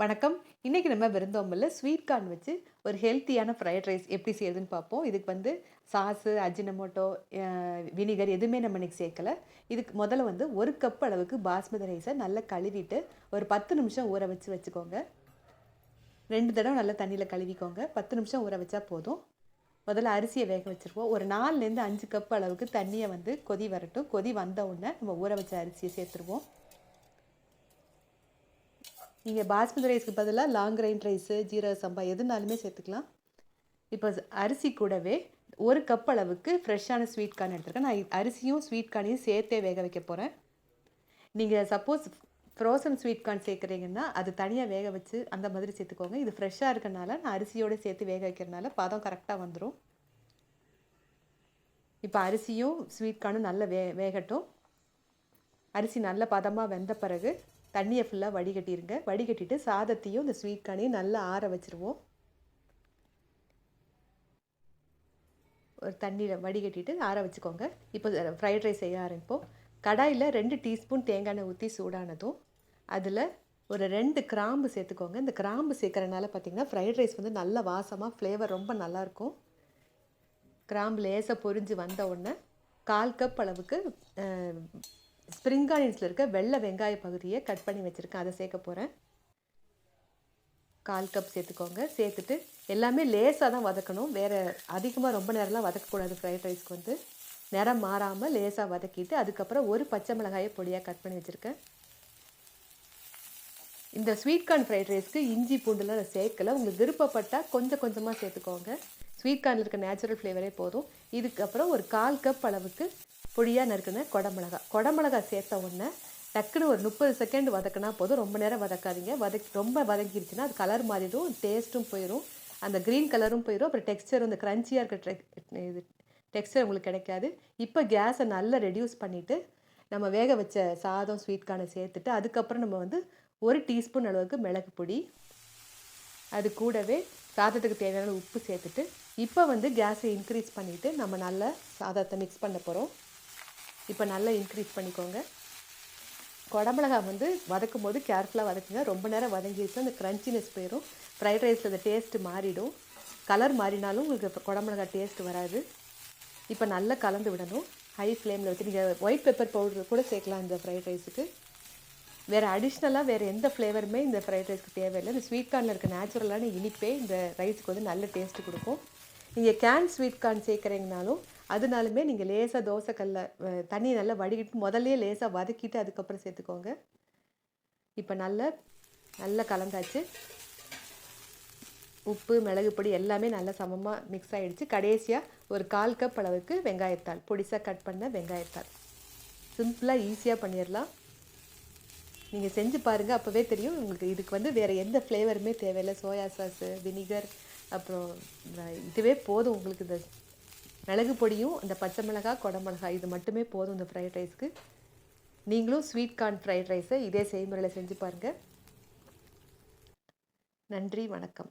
வணக்கம். இன்றைக்கி நம்ம விருந்தோம்பலில் ஸ்வீட் கார்ன் வச்சு ஒரு ஹெல்த்தியான ஃப்ரைட் ரைஸ் எப்படி செய்யுதுன்னு பார்ப்போம். இதுக்கு வந்து சாஸு அஜினமோட்டோ வினிகர் எதுவுமே நம்ம இன்றைக்கி சேர்க்கலை. இதுக்கு முதல்ல வந்து ஒரு கப் அளவுக்கு பாஸ்மதி ரைஸை நல்லா கழுவிட்டு ஒரு பத்து நிமிஷம் ஊற வச்சு வச்சுக்கோங்க. ரெண்டு தடவை நல்லா தண்ணியில் கழுவிக்கோங்க. பத்து நிமிஷம் ஊற வச்சா போதும். முதல்ல அரிசியை வேக வச்சுருப்போம் ஒரு நாலுலேருந்து அஞ்சு கப் அளவுக்கு தண்ணியை வந்து கொதி வரட்டும். கொதி வந்த உடனே நம்ம ஊற வச்ச அரிசியை சேர்த்துருவோம். நீங்கள் பாஸ்மதி ரைஸ்க்கு பதிலாக லாங் கிரைண்ட் ரைஸு ஜீரக சம்பா எதுனாலுமே சேர்த்துக்கலாம். இப்போ அரிசி கூடவே ஒரு கப் அளவுக்கு ஃப்ரெஷ்ஷான ஸ்வீட் கார்ன் எடுத்துருக்கேன். நான் அரிசியும் ஸ்வீட் கார்னையும் சேர்த்தே வேக வைக்க போகிறேன் நீங்கள் சப்போஸ் ஃப்ரோசன் ஸ்வீட் கார்ன் சேர்க்குறீங்கன்னா அது தனியாக வேக வச்சு அந்த மாதிரி சேர்த்துக்கோங்க. இது ஃப்ரெஷ்ஷாக இருக்கனால நான் அரிசியோடு சேர்த்து வேக வைக்கிறனால பதம் கரெக்டாக வந்துடும் இப்போ அரிசியும் ஸ்வீட் கார்னும் நல்லா வே வேகட்டும். அரிசி நல்ல பதமாக வெந்த பிறகு தண்ணியை ஃபுல்லாக வடிகட்டிடுங்க வடிகட்டிட்டு சாதத்தையும் இந்த ஸ்வீட் கார்னையும் நல்லா ஆற வச்சுருவோம். ஒரு தண்ணியில் வடிகட்டிட்டு ஆற வச்சுக்கோங்க. இப்போ ஃப்ரைட் ரைஸ் செய்ய ஆரம்பிப்போம். கடாயில் ரெண்டு டீஸ்பூன் தேங்காய் எண்ணெய் ஊற்றி சூடானதும் அதில் ஒரு ரெண்டு கிராம்பு சேர்த்துக்கோங்க. இந்த கிராம்பு சேர்க்குறனால பார்த்திங்கன்னா ஃப்ரைட் ரைஸ் வந்து நல்ல வாசமாக ஃப்ளேவர் ரொம்ப நல்லாயிருக்கும் கிராம்பு லேசாக பொரிஞ்சு வந்த உடனே கால் கப் அளவுக்கு ஸ்ப்ரிங் ஆனியன்ஸில் இருக்க வெள்ளை வெங்காய பகுதியை கட் பண்ணி வச்சுருக்கேன். அதை சேர்க்க போகிறேன் கால் கப் சேர்த்துக்கோங்க. சேர்த்துட்டு எல்லாமே லேசாக தான் வதக்கணும். வேறு அதிகமாக ரொம்ப நேரம்லாம் வதக்கக்கூடாது ஃப்ரைட் ரைஸ்க்கு வந்து. நிறம் மாறாமல் லேசாக வதக்கிட்டு அதுக்கப்புறம் ஒரு பச்சை மிளகாயை பொடியாக கட் பண்ணி வச்சுருக்கேன். இந்த ஸ்வீட் கார்ன் ஃப்ரைட் ரைஸ்க்கு இஞ்சி பூண்டுலாம் நான் சேர்க்கலை. உங்களுக்கு விருப்பப்பட்டால் கொஞ்சம் கொஞ்சமாக சேர்த்துக்கோங்க. ஸ்வீட் கார்னில் இருக்க நேச்சுரல் ஃப்ளேவரே போதும். இதுக்கப்புறம் ஒரு கால் கப் அளவுக்கு பொடியாக நறுக்குன குடமிளகா. குடமிளகா சேர்த்த உடனே டக்குன்னு ஒரு முப்பது செகண்ட் வதக்கினா போதும். ரொம்ப நேரம் வதக்காதீங்க. வதக்கி ரொம்ப வதக்கிருச்சுன்னா அது கலர் மாறிடும் டேஸ்ட்டும் போயிடும் அந்த க்ரீன் கலரும் போயிடும் அப்புறம் டெக்ஸ்டர் அந்த க்ரன்ச்சியாக இருக்கிற இது டெக்ஸ்டர் உங்களுக்கு கிடைக்காது. இப்போ கேஸை நல்லா ரெடியூஸ் பண்ணிவிட்டு நம்ம வேக வச்ச சாதம் ஸ்வீட் கார்னை சேர்த்துட்டு அதுக்கப்புறம் நம்ம வந்து ஒரு டீஸ்பூன் அளவுக்கு மிளகு பொடி. அது கூடவே சாதத்துக்கு தேவையான உப்பு சேர்த்துட்டு இப்போ வந்து கேஸை இன்க்ரீஸ் பண்ணிவிட்டு நம்ம நல்லா சாதத்தை மிக்ஸ் பண்ண போகிறோம் இப்போ நல்லா இன்க்ரீஸ் பண்ணிக்கோங்க. குடமிளகா வந்து வதக்கும் போது கேர்ஃபுல்லாக வதக்குங்க. ரொம்ப நேரம் வதங்கிடுச்சு அந்த க்ரன்ச்சினஸ் போயிடும் ஃப்ரைட் ரைஸில் அந்த டேஸ்ட்டு மாறிடும். கலர் மாறினாலும் உங்களுக்கு குடமிளகா டேஸ்ட் வராது. இப்போ நல்லா கலந்து விடணும். ஹை ஃப்ளேமில் வச்சு நீங்கள் ஒயிட் பெப்பர் பவுடர் கூட சேர்க்கலாம் இந்த ஃப்ரைட் ரைஸுக்கு வேறு அடிஷ்னலாக வேறு எந்த ஃப்ளேவருமே இந்த ஃப்ரைட் ரைஸ்க்கு தேவையில்லை. இந்த ஸ்வீட் கார்னில் இருக்க நேச்சுரலான இனிப்பே இந்த ரைஸுக்கு வந்து நல்ல டேஸ்ட்டு கொடுக்கும். நீங்கள் கேன் ஸ்வீட் கார்ன் சேர்க்குறீங்கனாலும் அதனாலுமே நீங்கள் லேசாக தோசைக்கல்ல தண்ணி நல்லா வடிகிட்டு முதல்லையே லேசாக வதக்கிட்டு அதுக்கப்புறம் சேர்த்துக்கோங்க. இப்போ நல்லா நல்லா கலந்தாச்சு. உப்பு மிளகு பொடி எல்லாமே நல்லா சமமாக மிக்ஸ் ஆகிடுச்சு கடைசியாக ஒரு கால் கப் அளவுக்கு வெங்காயத்தாள். பொடிசாக கட் பண்ண வெங்காயத்தாள். சிம்பிளாக ஈஸியாக பண்ணிடலாம். நீங்கள் செஞ்சு பாருங்கள் அப்போவே தெரியும் உங்களுக்கு இதுக்கு வந்து வேறு எந்த ஃப்ளேவருமே தேவையில்லை. சோயா சாஸு வினிகர் அப்புறம் இதுவே போதும் உங்களுக்கு இந்த மிளகு பொடியும் இந்த பச்சை மிளகாய் குடமிளகாய் இது மட்டுமே போதும் இந்த ஃப்ரைட் ரைஸ்க்கு நீங்களும் ஸ்வீட் கார்ன் ஃப்ரைட் ரைஸை இதே செய்முறையில் செஞ்சு பாருங்கள் நன்றி வணக்கம்.